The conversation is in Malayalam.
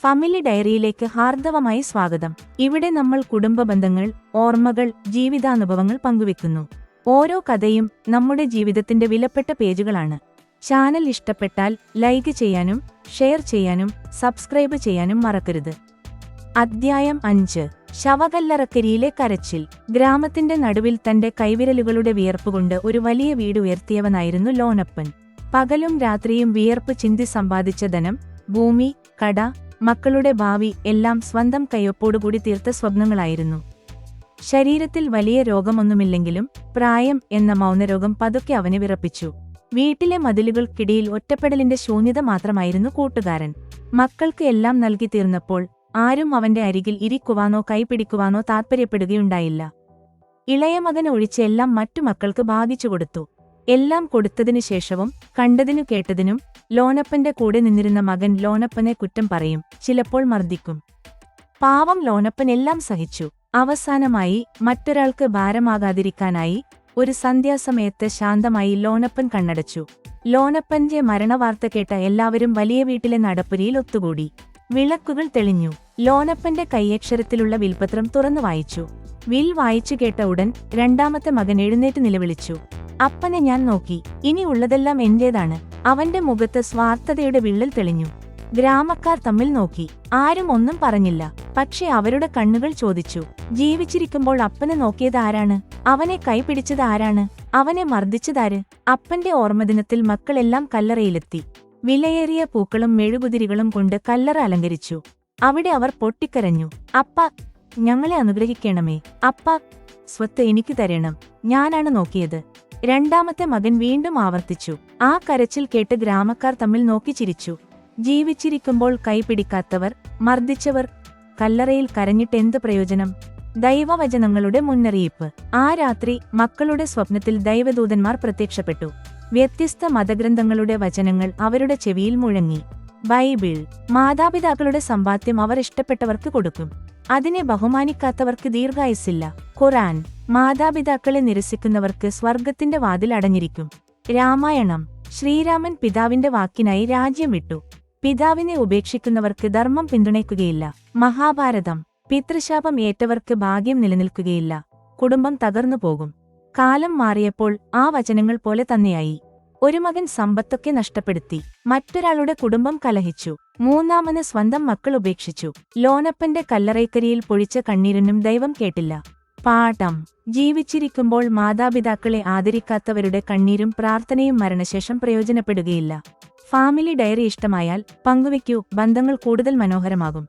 ഫാമിലി ഡയറിയിലേക്ക് ഹാർദവമായി സ്വാഗതം. ഇവിടെ നമ്മൾ കുടുംബ ബന്ധങ്ങൾ ഓർമ്മകൾ ജീവിതാനുഭവങ്ങൾ പങ്കുവെക്കുന്നു. ഓരോ കഥയും നമ്മുടെ ജീവിതത്തിന്റെ വിലപ്പെട്ട പേജുകളാണ്. ചാനൽ ഇഷ്ടപ്പെട്ടാൽ ലൈക്ക് ചെയ്യാനും ഷെയർ ചെയ്യാനും സബ്സ്ക്രൈബ് ചെയ്യാനും മറക്കരുത്. അദ്ധ്യായം അഞ്ച്. ശവകല്ലറക്കരിയിലെ കരച്ചിൽ. ഗ്രാമത്തിന്റെ നടുവിൽ തന്റെ കൈവിരലുകളുടെ വിയർപ്പുകൊണ്ട് ഒരു വലിയ വീട് ഉയർത്തിയവനായിരുന്നു ലോനപ്പൻ. പകലും രാത്രിയും വിയർപ്പ് ചിന്തി സമ്പാദിച്ച ധനം ഭൂമി കട മക്കളുടെ ഭാവി എല്ലാം സ്വന്തം കയ്യൊപ്പോടുകൂടി തീർത്ത സ്വപ്നങ്ങളായിരുന്നു. ശരീരത്തിൽ വലിയ രോഗമൊന്നുമില്ലെങ്കിലും പ്രായം എന്ന മൗനരോഗം പതുക്കെ അവനെ വിറപ്പിച്ചു. വീട്ടിലെ മതിലുകൾക്കിടയിൽ ഒറ്റപ്പെടലിന്റെ ശൂന്യത മാത്രമായിരുന്നു കൂട്ടുകാരൻ. മക്കൾക്ക് എല്ലാം നൽകി തീർന്നപ്പോൾ ആരും അവന്റെ അരികിൽ ഇരിക്കുവാനോ കൈപിടിക്കുവാനോ താൽപ്പര്യപ്പെടുകയുണ്ടായില്ല ഇളയ മകൻ എല്ലാം മറ്റു മക്കൾക്ക് ഭാഗിച്ചു കൊടുത്തു. എല്ലാം കൊടുത്തതിനു ശേഷവും കണ്ടതിനു കേട്ടതിനും ലോനപ്പന്റെ കൂടെ നിന്നിരുന്ന മകൻ ലോനപ്പനെ കുറ്റം പറയും ചിലപ്പോൾ മർദ്ദിക്കും. പാവം ലോനപ്പൻ എല്ലാം സഹിച്ചു. അവസാനമായി മറ്റൊരാൾക്ക് ഭാരമാകാതിരിക്കാനായി ഒരു സന്ധ്യാസമയത്ത് ശാന്തമായി ലോനപ്പൻ കണ്ണടച്ചു. ലോനപ്പന്റെ മരണവാർത്ത കേട്ട എല്ലാവരും വലിയ വീട്ടിലെ നടപ്പുരിയിൽ ഒത്തുകൂടി. വിളക്കുകൾ തെളിഞ്ഞു. ലോനപ്പന്റെ കൈയക്ഷരത്തിലുള്ള വിൽപത്രം തുറന്നു വായിച്ചു. വിൽ വായിച്ചു കേട്ട ഉടൻ രണ്ടാമത്തെ മകൻ എഴുന്നേറ്റ് നിലവിളിച്ചു. അപ്പനെ ഞാൻ നോക്കി. ഇനി ഉള്ളതെല്ലാം എന്റേതാണ്. അവന്റെ മുഖത്ത് സ്വാർത്ഥതയുടെ വിള്ളൽ തെളിഞ്ഞു. ഗ്രാമക്കാർ തമ്മിൽ നോക്കി. ആരും ഒന്നും പറഞ്ഞില്ല. പക്ഷെ അവരുടെ കണ്ണുകൾ ചോദിച്ചു. ജീവിച്ചിരിക്കുമ്പോൾ അപ്പനെ നോക്കിയത് ആരാണ്? അവനെ കൈപിടിച്ചത് ആരാണ്? അവനെ മർദ്ദിച്ചതാര്? അപ്പന്റെ ഓർമ്മദിനത്തിൽ മക്കളെല്ലാം കല്ലറയിലെത്തി. വിലയേറിയ പൂക്കളും മെഴുകുതിരികളും കൊണ്ട് കല്ലറ അലങ്കരിച്ചു. അവിടെ അവർ പൊട്ടിക്കരഞ്ഞു. അപ്പ ഞങ്ങളെ അനുഗ്രഹിക്കണമേ. അപ്പ സ്വത്ത് എനിക്ക് തരണം. ഞാനാണ് നോക്കിയത്. രണ്ടാമത്തെ മകൻ വീണ്ടും ആവർത്തിച്ചു. ആ കരച്ചിൽ കേട്ട് ഗ്രാമക്കാർ തമ്മിൽ നോക്കി ചിരിച്ചു. ജീവിച്ചിരിക്കുമ്പോൾ കൈപിടിക്കാത്തവർ മർദ്ദിച്ചവർ കല്ലറയിൽ കരഞ്ഞിട്ടെന്ത് പ്രയോജനം? ദൈവവചനങ്ങളുടെ മുന്നറിയിപ്പ്. ആ രാത്രി മക്കളുടെ സ്വപ്നത്തിൽ ദൈവദൂതന്മാർ പ്രത്യക്ഷപ്പെട്ടു. വ്യത്യസ്ത മതഗ്രന്ഥങ്ങളുടെ വചനങ്ങൾ അവരുടെ ചെവിയിൽ മുഴങ്ങി. ബൈബിൾ മാതാപിതാക്കളുടെ സമ്പാദ്യം അവർ ഇഷ്ടപ്പെട്ടവർക്ക് കൊടുക്കും. അതിനെ ബഹുമാനിക്കാത്തവർക്ക് ദീർഘായുസില്ല ഖുറാൻ മാതാപിതാക്കളെ നിരസിക്കുന്നവർക്ക് സ്വർഗത്തിന്റെ വാതിൽ അടഞ്ഞിരിക്കും. രാമായണം. ശ്രീരാമൻ പിതാവിന്റെ വാക്കിനായി രാജ്യം വിട്ടു. പിതാവിനെ ഉപേക്ഷിക്കുന്നവർക്ക് ധർമ്മം പിന്തുണയ്ക്കുകയില്ല. മഹാഭാരതം. പിതൃശാപം ഏറ്റവർക്ക് ഭാഗ്യം നിലനിൽക്കുകയില്ല. കുടുംബം തകർന്നു പോകും. കാലം മാറിയപ്പോൾ ആ വചനങ്ങൾ പോലെ തന്നെയായി. ഒരു മകൻ സമ്പത്തൊക്കെ നഷ്ടപ്പെടുത്തി. മറ്റൊരാളുടെ കുടുംബം കലഹിച്ചു. മൂന്നാമന് സ്വന്തം മക്കൾ ഉപേക്ഷിച്ചു. ലോനപ്പന്റെ കല്ലറയ്ക്കരിയിൽ പൊഴിച്ച കണ്ണീരിനും ദൈവം കേട്ടില്ല. പാഠം. ജീവിച്ചിരിക്കുമ്പോൾ മാതാപിതാക്കളെ ആദരിക്കാത്തവരുടെ കണ്ണീരും പ്രാർത്ഥനയും മരണശേഷം പ്രയോജനപ്പെടുകയില്ല. ഫാമിലി ഡയറി ഇഷ്ടമായാൽ പങ്കുവയ്ക്കൂ. ബന്ധങ്ങൾ കൂടുതൽ മനോഹരമാകും.